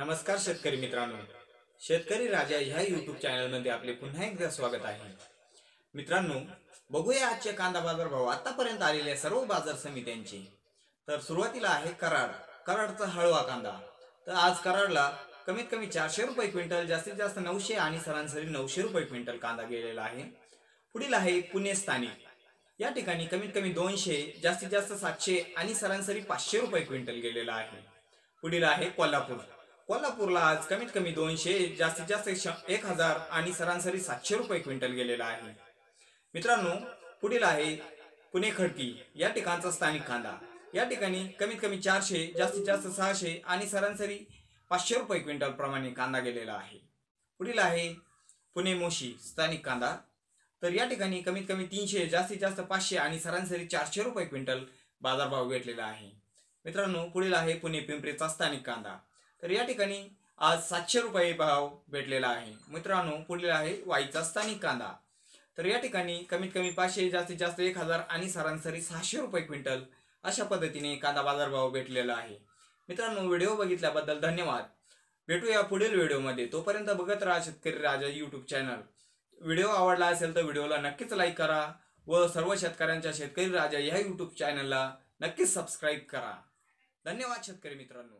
नमस्कार शेतकरी मित्रांनो. शेतकरी राजा ह्या युट्यूब चॅनलमध्ये आपले पुन्हा एकदा स्वागत आहे. मित्रांनो बघूया आजचे कांदा बाजार भाव आतापर्यंत आलेल्या सर्व बाजार समित्यांचे. तर सुरुवातीला आहे कराड. कराडचा हळवा कांदा. तर आज कराडला कमीत कमी चारशे रुपये क्विंटल जास्तीत जास्त नऊशे आणि सरासरी नऊशे रुपये क्विंटल कांदा गेलेला आहे. पुढील आहे पुणे स्थानिक या ठिकाणी कमीत कमी दोनशे जास्तीत जास्त सातशे आणि सरासरी पाचशे रुपये क्विंटल गेलेला आहे. पुढील आहे कोल्हापूर. कोल्हापूरला आज कमीत कमी दोनशे जास्तीत जास्त श- एक हजार आणि सरासरी सातशे रुपये क्विंटल गेलेला आहे. मित्रांनो पुढील आहे पुणे खडकी. या ठिकाणचा स्थानिक कांदा. या ठिकाणी कमीत कमी चारशे जास्तीत जास्त सहाशे आणि सरासरी पाचशे रुपये क्विंटल प्रमाणे कांदा गेलेला आहे. पुढील आहे पुणे मोशी स्थानिक कांदा. तर या ठिकाणी कमीत कमी तीनशे जास्तीत जास्त पाचशे आणि सरासरी चारशे रुपये क्विंटल बाजारभाव भेटलेला आहे. मित्रांनो पुढील आहे पुणे पिंपरीचा स्थानिक कांदा. तर या ठिकाणी आज सातशे रुपये भाव भेटलेला आहे. मित्रांनो पुढील आहे वाईचा स्थानिक कांदा. तर या ठिकाणी कमीत कमी पाचशे जास्तीत जास्त एक हजार आणि सरासरी सहाशे रुपये क्विंटल अशा पद्धतीने कांदा बाजारभाव भेटलेला आहे. मित्रांनो व्हिडिओ बघितल्याबद्दल धन्यवाद. भेटूया पुढील व्हिडिओमध्ये. तोपर्यंत बघत राहा शेतकरी राजा यूट्यूब चॅनल व्हिडिओ आवडला असेल तर व्हिडिओला नक्कीच लाईक करा व सर्व शेतकऱ्यांच्या शेतकरी राजा ह्या यूट्यूब चॅनलला नक्कीच सबस्क्राईब करा. धन्यवाद शेतकरी मित्रांनो.